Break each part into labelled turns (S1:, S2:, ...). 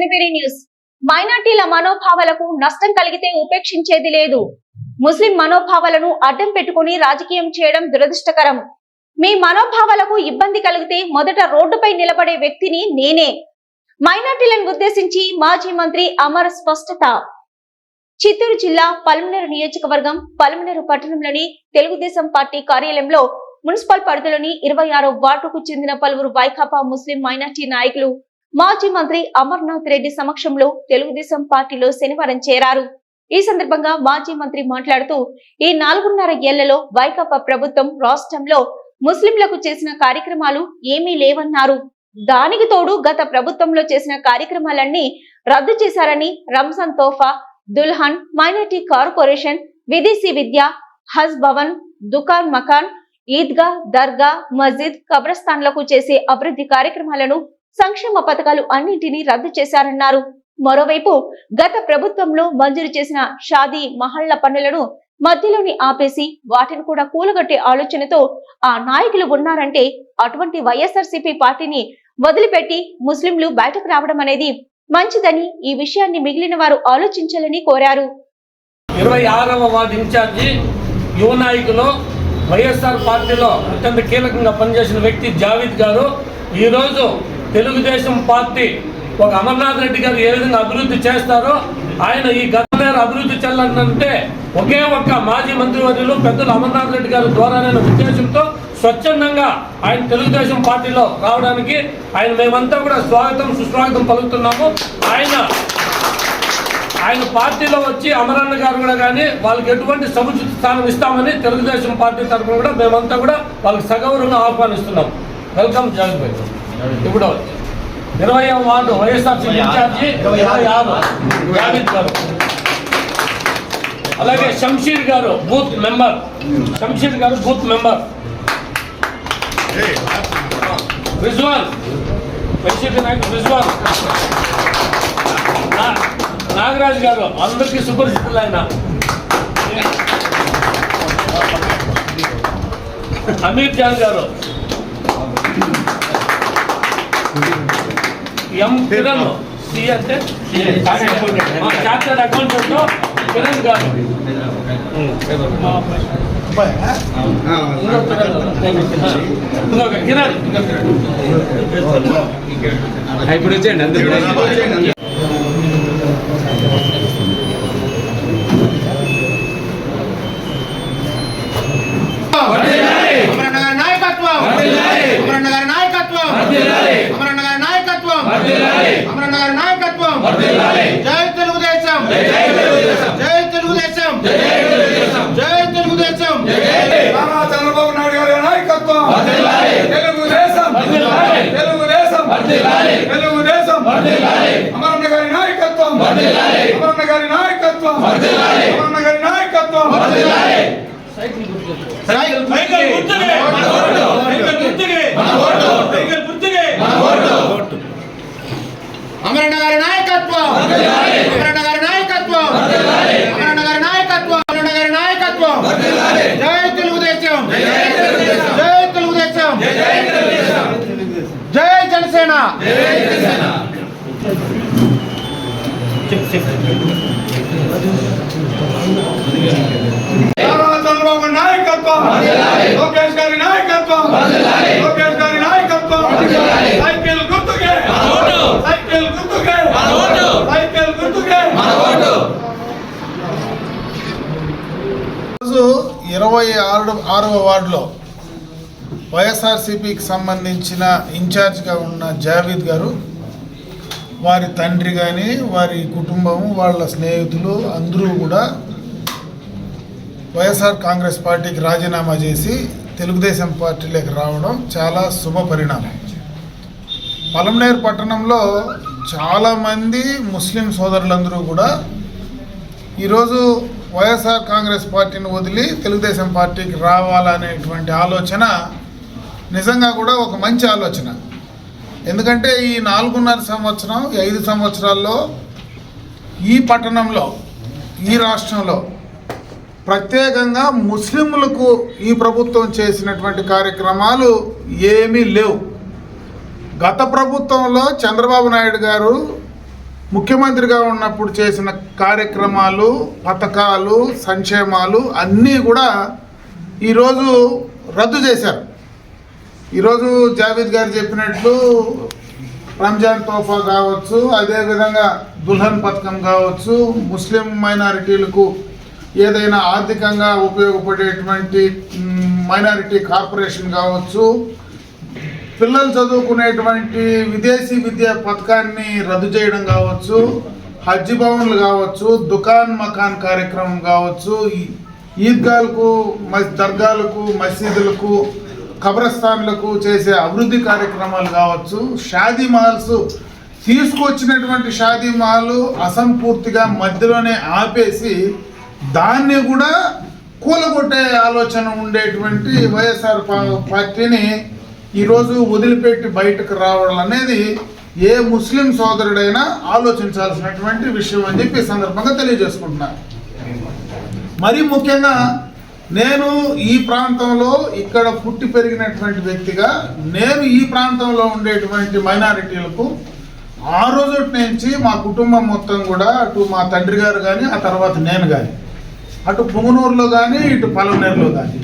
S1: జనపిడి news. మైనార్టీల మనోభావాలకు నష్టం కలిగితే ఉపేక్షించేది లేదు. ముస్లిం మనోభావాలను అడ్డం పెట్టుకుని రాజకీయం చేయడం దురదృష్టకరం. మీ మనోభావాలకు ఇబ్బంది కలిగితే మొదట రోడ్డుపై నిలబడే వ్యక్తిని నేనే. మైనార్టీలను ఉద్దేశించి మాజీ మంత్రి అమర్ స్పష్టత. చిత్తూరు జిల్లా పల్మనేరు నియోజకవర్గం పల్మనేరు పట్టణంలోని తెలుగుదేశం పార్టీ కార్యాలయంలో మున్సిపల్ పరిధిలోని ఇరవై ఆరో వార్డుకు చెందిన పలువురు వైకాపా ముస్లిం మైనార్టీ నాయకులు మాజీ మంత్రి అమర్నాథ్ రెడ్డి సమక్షంలో తెలుగుదేశం పార్టీలో శనివారం చేరారు. ఈ సందర్భంగా మాజీ మంత్రి మాట్లాడుతూ ఈ నాలుగున్నర ఏళ్ళలో వైకాపా ప్రభుత్వం రాష్ట్రంలో ముస్లింలకు చేసిన కార్యక్రమాలు ఏమీ లేవన్నారు. దానికి తోడు గత ప్రభుత్వంలో చేసిన కార్యక్రమాలన్నీ రద్దు చేశారని రంజాన్ తోఫా దుల్హన్ మైనార్టీ కార్పొరేషన్ విదేశీ విద్య హజ్ భవన్ దుకాన్ మకాన్ ఈద్గా దర్గా మస్జిద్ కబ్రస్థాన్లకు చేసే అభివృద్ధి కార్యక్రమాలను సంక్షేమ పథకాలు అన్నింటినీ రద్దు చేశారన్నారు. మరోవైపు గత ప్రభుత్వంలో మంజూరు చేసిన షాదీ మహళ్ళ పనులను మధ్యలోని ఆపేసి వాటిని కూడా కూలగొట్టే ఆలోచనతో ఆ నాయకులు ఉన్నారంటే అటువంటి వైఎస్ఆర్సీపీ పార్టీని వదిలిపెట్టి ముస్లింలు బయటకు రావడం అనేది మంచిదని ఈ విషయాన్ని మిగిలిన వారు ఆలోచించాలని కోరారు.
S2: ఇరవై ఆరవ వార్డు ఇన్ఛార్జి యువ నాయకులు వైఎస్ఆర్ పార్టీలో అత్యంత కీలకంగా పనిచేసిన వ్యక్తి జావేద్ గారు ఈరోజు తెలుగుదేశం పార్టీ ఒక అమర్నాథ్ రెడ్డి గారు ఏ విధంగా అభివృద్ధి చేస్తారో ఆయన ఈ గత అభివృద్ధి చెల్లాలంటే ఒకే ఒక్క మాజీ మంత్రివర్యులు పెద్దలు అమర్నాథ్ రెడ్డి గారి ద్వారానే ఉద్దేశంతో స్వచ్ఛందంగా ఆయన తెలుగుదేశం పార్టీలో రావడానికి ఆయన మేమంతా కూడా స్వాగతం సుస్వాగతం పలుకుతున్నాము. ఆయన ఆయన పార్టీలో వచ్చి అమరన్న గారు కూడా కానీ వాళ్ళకి ఎటువంటి సముచిత స్థానం ఇస్తామని తెలుగుదేశం పార్టీ తరఫున కూడా మేమంతా కూడా వాళ్ళకి సగౌరవంగా ఆహ్వానిస్తున్నాం. వెల్కమ్ జగన్ భాయ్ ఇప్పుడు ఇరవై వార్డు వైఎస్ఆర్సీ ఇన్ఛార్జి ఇరవై ఆరు. జావేద్ గారు అలాగే శంషీర్ గారు బూత్ మెంబర్. శంషీర్ గారు బూత్ మెంబర్. రిజ్వాన్ వైసీపీ నాయకుడు రిజ్వాన్ నా- నాగరాజు గారు అందరికీ సుపరిచితులు ఆయన. అమీర్ జాన్ గారు. ఎం కిరణ్? సి అంటే? Chartered accountant Kiran garu. Kiran.
S3: ఇప్పుడు వచ్చేయండి అందరూ.
S4: నాయకత్వం. నాయకత్వం. గారి నాయకత్వం జై తెలుగుదేశం జై తెలుగుదేశం జై తెలుగుదేశం
S5: నారా చంద్రబాబు నాయుడు గారి నాయకత్వం తెలుగుదేశం తెలుగుదేశం తెలుగుదేశం అమరన్న గారి నాయకత్వం అమరన్న గారి నాయకత్వం అమరన్న గారి నాయకత్వం
S2: సైకిల్ గుర్తుకే సైకిల్ గుర్తుకే సైకిల్ గుర్తుకే
S4: అమరన్న గారి నాయకత్వం అమరన్న గారి నాయకత్వం అమరన్న గారి నాయకత్వం అమరన్న గారి నాయకత్వం జై తెలుగుదేశం జై తెలుగుదేశం జై జనసేన
S5: నారా చంద్రబాబు
S6: ఆరు ఆరవ వార్డులో వైఎస్ఆర్సీపీకి సంబంధించిన ఇన్ఛార్జ్గా ఉన్న జావీద్ గారు వారి తండ్రి కానీ వారి కుటుంబం వాళ్ళ స్నేహితులు అందరూ కూడా వైఎస్ఆర్ కాంగ్రెస్ పార్టీకి రాజీనామా చేసి తెలుగుదేశం పార్టీలోకి రావడం చాలా శుభ పరిణామం. పలంనేరు పట్టణంలో చాలామంది ముస్లిం సోదరులందరూ కూడా ఈరోజు వైఎస్ఆర్ కాంగ్రెస్ పార్టీని వదిలి తెలుగుదేశం పార్టీకి రావాలనేటువంటి ఆలోచన నిజంగా కూడా ఒక మంచి ఆలోచన. ఎందుకంటే ఈ నాలుగున్నర సంవత్సరం ఐదు సంవత్సరాల్లో ఈ పట్టణంలో ఈ రాష్ట్రంలో ప్రత్యేకంగా ముస్లింలకు ఈ ప్రభుత్వం చేసినటువంటి కార్యక్రమాలు ఏమీ లేవు. గత ప్రభుత్వంలో చంద్రబాబు నాయుడు గారు ముఖ్యమంత్రిగా ఉన్నప్పుడు చేసిన కార్యక్రమాలు పథకాలు సంక్షేమాలు అన్నీ కూడా ఈరోజు రద్దు చేశారు. ఈరోజు జావేద్ గారు చెప్పినట్లు రంజాన్ తోఫా కావచ్చు అదేవిధంగా దుల్హన్ పథకం కావచ్చు ముస్లిం మైనారిటీలకు ఏదైనా ఆర్థికంగా ఉపయోగపడేటువంటి మైనారిటీ కార్పొరేషన్ కావచ్చు పిల్లలు చదువుకునేటువంటి విదేశీ విద్యా పథకాన్ని రద్దు చేయడం కావచ్చు హజ్ భవన్లు కావచ్చు దుకాన్ మకాన్ కార్యక్రమం కావచ్చు ఈద్గాలకు మస్ దర్గాలకు మసీదులకు కబ్రస్థాన్లకు చేసే అభివృద్ధి కార్యక్రమాలు కావచ్చు షాదీ మహల్స్ తీసుకొచ్చినటువంటి షాదీ మహల్ అసంపూర్తిగా మధ్యలోనే ఆపేసి దాన్ని కూడా కూలగొట్టే ఆలోచన ఉండేటువంటి వైఎస్ఆర్ పార్టీని ఈరోజు వదిలిపెట్టి బయటకు రావడం అనేది ఏ ముస్లిం సోదరుడైనా ఆలోచించాల్సినటువంటి విషయం అని చెప్పి సందర్భంగా తెలియజేసుకుంటున్నాను. మరీ ముఖ్యంగా నేను ఈ ప్రాంతంలో ఇక్కడ పుట్టి పెరిగినటువంటి వ్యక్తిగా నేను ఈ ప్రాంతంలో ఉండేటువంటి మైనారిటీలకు ఆ రోజు నుంచి మా కుటుంబం మొత్తం కూడా అటు మా తండ్రి గారు కానీ ఆ తర్వాత నేను కానీ అటు పుంగనూరులో కానీ ఇటు పలవనేరులో కానీ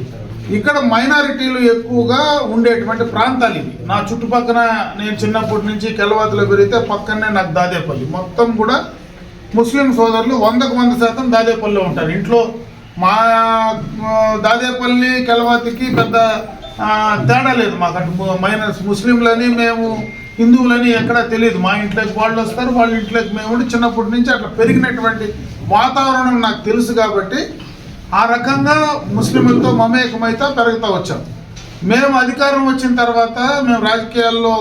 S6: ఇక్కడ మైనారిటీలు ఎక్కువగా ఉండేటువంటి ప్రాంతాలు ఇవి. నా చుట్టుపక్కల నేను చిన్నప్పటి నుంచి కెలవాతలో పెరిగితే పక్కనే నాకు దాదేపల్లి. మొత్తం కూడా ముస్లిం సోదరులు వందకు వంద శాతం దాదేపల్లిలో ఉంటారు. ఇంట్లో మా దాదేపల్లి కెలవాతికి పెద్ద తేడా లేదు మాకు. అటు మైనస్ ముస్లింలని మేము హిందువులని ఎక్కడా తెలియదు. మా ఇంట్లోకి వాళ్ళు వస్తారు వాళ్ళ ఇంట్లోకి మేము ఉండి చిన్నప్పటి నుంచి అట్లా పెరిగినటువంటి వాతావరణం నాకు తెలుసు కాబట్టి ఆ రకంగా ముస్లింలతో మమేకమైతే పెరుగుతూ వచ్చాం. మేము అధికారం వచ్చిన తర్వాత మేము రాజకీయాల్లో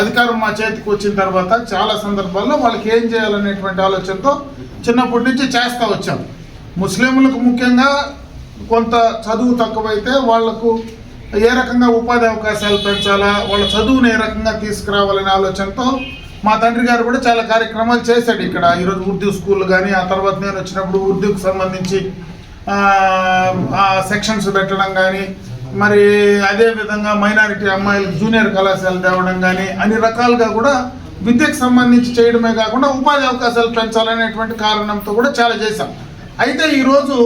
S6: అధికారం మా చేతికి వచ్చిన తర్వాత చాలా సందర్భాల్లో వాళ్ళకి ఏం చేయాలనేటువంటి ఆలోచనతో చిన్నప్పటి నుంచి చేస్తూ వచ్చాం. ముస్లింలకు ముఖ్యంగా కొంత చదువు తక్కువైతే వాళ్ళకు ఏ రకంగా ఉపాధి అవకాశాలు పెంచాలా వాళ్ళ చదువుని ఏ రకంగా తీసుకురావాలనే ఆలోచనతో మా తండ్రి గారు కూడా చాలా కార్యక్రమాలు చేశాడు ఇక్కడ. ఈరోజు ఉర్దూ స్కూల్ కానీ ఆ తర్వాత నేను వచ్చినప్పుడు ఉర్దూకు సంబంధించి సెక్షన్స్ పెట్టడం కానీ మరి అదే విధంగా మైనారిటీ అమ్మాయిలకు జూనియర్ కళాశాల తేవడం కానీ అన్ని రకాలుగా కూడా విద్యకు సంబంధించి చేయడమే కాకుండా ఉపాధి అవకాశాలు పెంచాలనేటువంటి కారణంతో కూడా చాలా చేశాం. అయితే ఈరోజు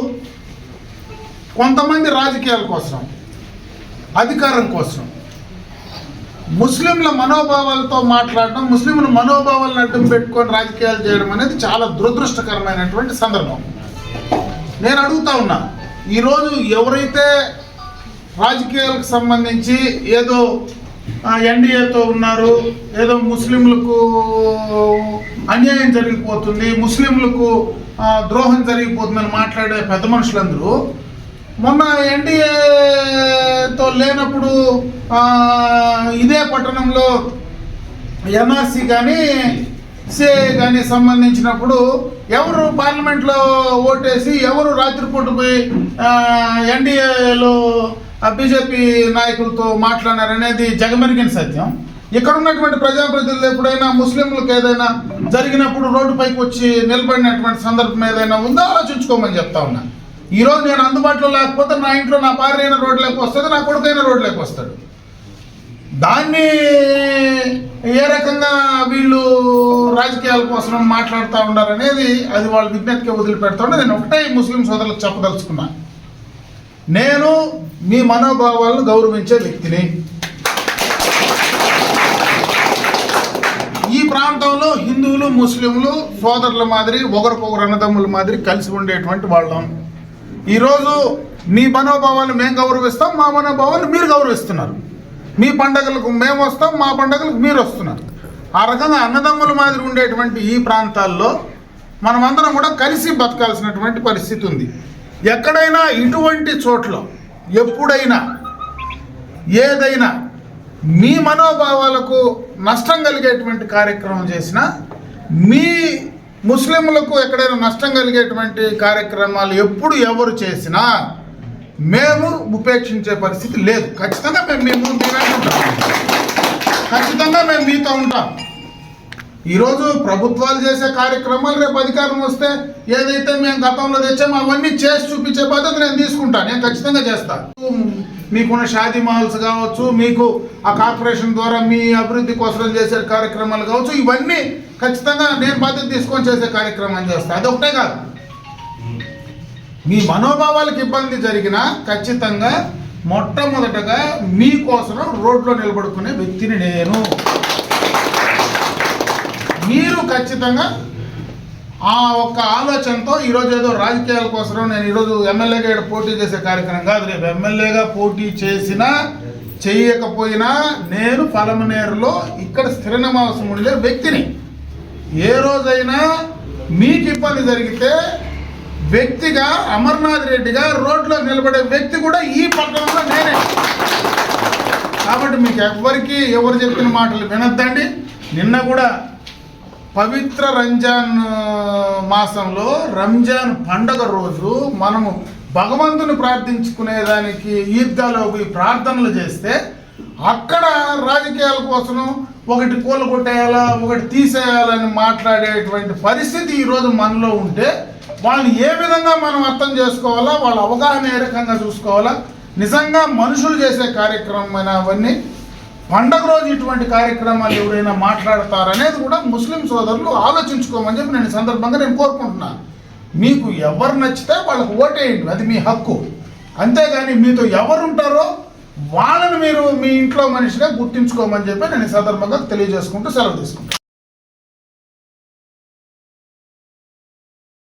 S6: కొంతమంది రాజకీయాల కోసం అధికారం కోసం ముస్లింల మనోభావాలతో మాట్లాడడం ముస్లింల మనోభావాలను అడ్డం పెట్టుకొని రాజకీయాలు చేయడం అనేది చాలా దురదృష్టకరమైనటువంటి సందర్భం. నేను అడుగుతా ఉన్నా. ఈరోజు ఎవరైతే రాజకీయాలకు సంబంధించి ఏదో ఎన్డీఏతో ఉన్నారు ఏదో ముస్లింలకు అన్యాయం జరిగిపోతుంది ముస్లింలకు ద్రోహం జరిగిపోతుందని మాట్లాడే పెద్ద మనుషులందరూ మొన్న ఎన్డీఏతో లేనప్పుడు ఇదే పట్టణంలో ఎన్ఆర్సీ కానీ సిఏ కానీ సంబంధించినప్పుడు ఎవరు పార్లమెంట్లో ఓటేసి ఎవరు రాత్రిపూట పోయి ఎన్డీఏలో బీజేపీ నాయకులతో మాట్లాడారనేది జగమెరిగిన సత్యం. ఇక్కడ ఉన్నటువంటి ప్రజాప్రతినిధులు ఎప్పుడైనా ముస్లింలకు ఏదైనా జరిగినప్పుడు రోడ్డుపైకి వచ్చి నిలబడినటువంటి సందర్భం ఏదైనా ఉందో? ఆలోచించుకోమని చెప్తా ఉన్నా. ఈరోజు నేను అందుబాటులో లేకపోతే నా ఇంట్లో నా భార్య అయిన రోడ్లోకి వస్తుంది నా కొడుకైన రోడ్లోకి వస్తాడు. దాన్ని ఏ రకంగా వీళ్ళు రాజకీయాల కోసం మాట్లాడుతూ ఉండాలనేది అది వాళ్ళ విజ్ఞప్తికి వదిలిపెడుతుండే నేను ఒకటే ముస్లిం సోదరులకు చెప్పదలుచుకున్నా. నేను మీ మనోభావాలను గౌరవించే వ్యక్తిని. ఈ ప్రాంతంలో హిందువులు ముస్లింలు సోదరుల మాదిరి ఒకరికొకరు అన్నదమ్ముల మాదిరి కలిసి ఉండేటువంటి వాళ్ళం. ఈరోజు మీ మనోభావాలు మేము గౌరవిస్తాం మా మనోభావాలు మీరు గౌరవిస్తున్నారు. మీ పండగలకు మేము వస్తాం మా పండగలకు మీరు వస్తున్నారు. ఆ రకంగా అన్నదమ్ముల మాదిరి ఉండేటువంటి ఈ ప్రాంతాల్లో మనమందరం కూడా కలిసి బతకాల్సినటువంటి పరిస్థితి ఉంది. ఎక్కడైనా ఇటువంటి చోట్ల ఎప్పుడైనా ఏదైనా మీ మనోభావాలకు నష్టం కలిగేటువంటి కార్యక్రమం చేసినా మీ ముస్లింలకు ఎక్కడైనా నష్టం కలిగేటువంటి కార్యక్రమాలు ఎప్పుడు ఎవరు చేసినా మేము ఉపేక్షించే పరిస్థితి లేదు. ఖచ్చితంగా మేము మేము మీరే ఉంటాం. ఖచ్చితంగా మేము మీతో ఉంటాం. ఈరోజు ప్రభుత్వాలు చేసే కార్యక్రమాలు రేపు అధికారం వస్తే ఏదైతే మేము గతంలో తెచ్చామో అవన్నీ చేసి చూపించే పద్ధతి నేను తీసుకుంటాను నేను ఖచ్చితంగా చేస్తాను మీకున్న షాదీ మహల్స్ కావచ్చు మీకు ఆ కార్పొరేషన్ ద్వారా మీ అభివృద్ధి కోసం చేసే కార్యక్రమాలు కావచ్చు ఇవన్నీ ఖచ్చితంగా నేను బాధ్యత తీసుకొని చేసే కార్యక్రమం చేస్తాను అది ఒకటే కాదు. మీ మనోభావాలకు ఇబ్బంది జరిగినా ఖచ్చితంగా మొట్టమొదటగా మీకోసం రోడ్లో నిలబడుకునే వ్యక్తిని నేను. మీరు ఖచ్చితంగా ఆ ఒక్క ఆలోచనతో ఈరోజు ఏదో రాజకీయాల కోసం నేను ఈరోజు ఎమ్మెల్యేగా ఇక్కడ పోటీ చేసే కార్యక్రమం కాదు. రేపు ఎమ్మెల్యేగా పోటీ చేసినా చేయకపోయినా నేను పలమనేరులో ఇక్కడ స్థిర నివాసం ఉండే వ్యక్తిని. ఏ రోజైనా మీకు ఇబ్బంది జరిగితే వ్యక్తిగా అమర్నాథ్ రెడ్డిగా రోడ్లో నిలబడే వ్యక్తి కూడా ఈ పట్టణంలో నేనే. కాబట్టి మీకు ఎవ్వరికి ఎవరు చెప్పిన మాటలు వినొద్దండి. నిన్న కూడా పవిత్ర రంజాన్ మాసంలో రంజాన్ పండగ రోజు మనము భగవంతుని ప్రార్థించుకునేదానికి ఈద్గాలో పోయి ప్రార్థనలు చేస్తే అక్కడ రాజకీయాల కోసం ఒకటి కూల కొట్టేయాలా ఒకటి తీసేయాలని మాట్లాడేటువంటి పరిస్థితి ఈరోజు మనలో ఉంటే వాళ్ళని ఏ విధంగా మనం అర్థం చేసుకోవాలా వాళ్ళ అవగాహన ఏ రకంగా చూసుకోవాలా నిజంగా మనుషులు చేసే కార్యక్రమం అవన్నీ పండగ రోజు ఇటువంటి కార్యక్రమాలు ఎవరైనా మాట్లాడతారనేది కూడా ముస్లిం సోదరులు ఆలోచించుకోమని చెప్పి నేను సందర్భంగా నేను కోరుకుంటున్నాను మీకు ఎవరు నచ్చితే వాళ్ళకు ఓటేయండి అది మీ హక్కు. అంతేగాని మీతో ఎవరు ఉంటారో వాళ్ళని మీరు మీ ఇంట్లో మనిషిగా గుర్తించుకోమని చెప్పి నేను సందర్భంగా తెలియజేసుకుంటూ సెలవు తీసుకుంటాను